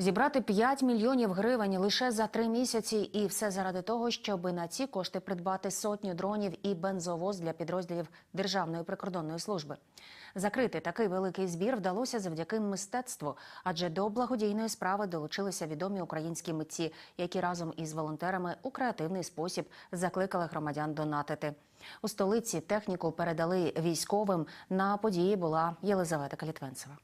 Зібрати 5 мільйонів гривень лише за три місяці, і все заради того, щоб на ці кошти придбати сотню дронів і бензовоз для підрозділів Державної прикордонної служби. Закрити такий великий збір вдалося завдяки мистецтву, адже до благодійної справи долучилися відомі українські митці, які разом із волонтерами у креативний спосіб закликали громадян донатити. У столиці техніку передали військовим. На події була Єлизавета Калітвенцева.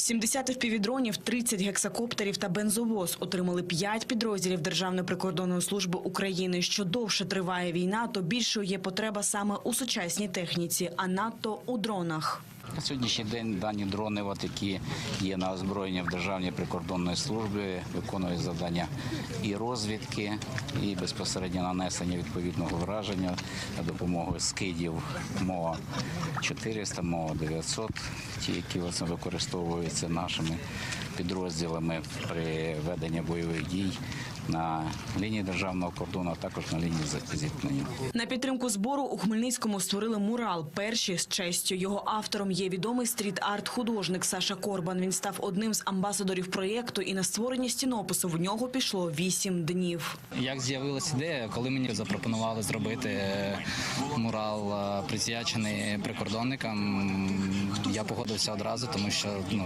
70 впівдронів, 30 гексакоптерів та бензовоз отримали 5 підрозділів Державної прикордонної служби України. Що довше триває війна, то більшою є потреба саме у сучасній техніці, а надто у дронах. На сьогоднішній день дані дрони, от, які є на озброєнні в Державній прикордонної службі, виконують завдання і розвідки, і безпосередньо нанесення відповідного враження за допомогою скидів МОА 400, МОА 900, ті, які власне, використовуються нашими підрозділами при веденні бойових дій на лінії державного кордону, а також на лінії зіткнення. На підтримку збору у Хмельницькому створили мурал. Перші з честю. Його автором є відомий стріт-арт художник Саша Корбан. Він став одним з амбасадорів проєкту, і на створення стінопису в нього пішло 8 днів. Як з'явилася ідея, коли мені запропонували зробити е, мурал е, присвячений прикордонникам, я погодився одразу, тому що ну,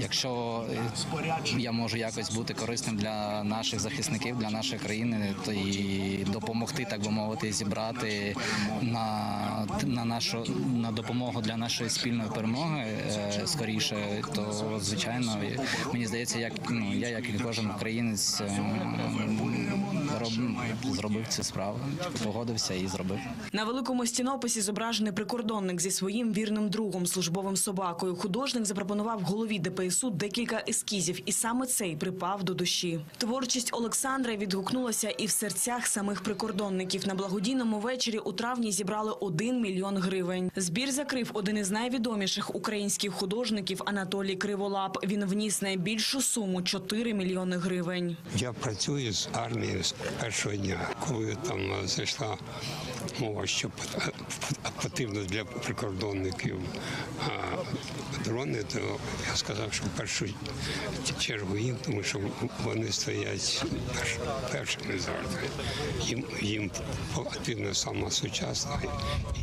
якщо я можу якось бути корисним для наших захисників, для нашої країни, то і допомогти, так би мовити, зібрати на, на нашу на допомогу для нашої спільної перемоги е, скоріше, то звичайно мені здається, як ну я, як і кожен українець, е, роб, зробив цю справу, погодився і зробив. На великому стінописі зображений прикордонник зі своїм вірним другом, службовим собакою. Художник запропонував голові ДПСУ декілька ескізів, і саме цей припав до душі. Творчість Олександра відгукнулася і в серцях самих прикордонників. На благодійному вечорі у травні зібрали 1 мільйон гривень. Збір закрив один із найвідоміших українських художників Анатолій Криволап. Він вніс найбільшу суму 4 мільйони гривень. Я працюю з армією з першого дня, коли там е, зайшла мова, що потрібно для прикордонників а, дрони, то я сказав, що в першу чергу їм, тому що вони стоять першими завжди. Їм, їм потрібна сама сучасна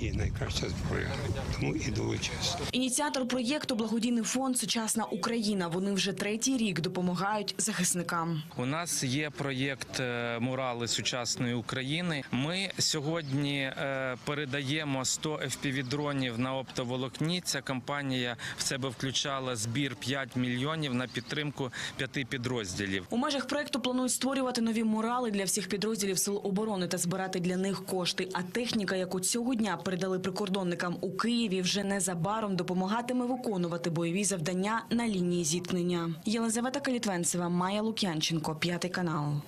і найкраща зброя. Тому і долучився. Ініціатор проєкту благодійний фонд Сучасна Україна. Вони вже третій рік допомагають захисникам. У нас є проєкт е, Мурали сучасної України. Ми сьогодні е, передаємо 100 FPV-дронів на оптоволокні. Ця кампанія в себе включала збір 5 мільйонів на підтримку п'яти підрозділів. У межах проекту планують створювати нові мурали для всіх підрозділів сил оборони та збирати для них кошти. А техніка, яку цього дня передали прикордонникам у Києві, вже незабаром допомагатиме виконувати бойові завдання на лінії зіткнення. Єлизавета Калітвенцева, Майя Лук'янченко, п'ятий канал.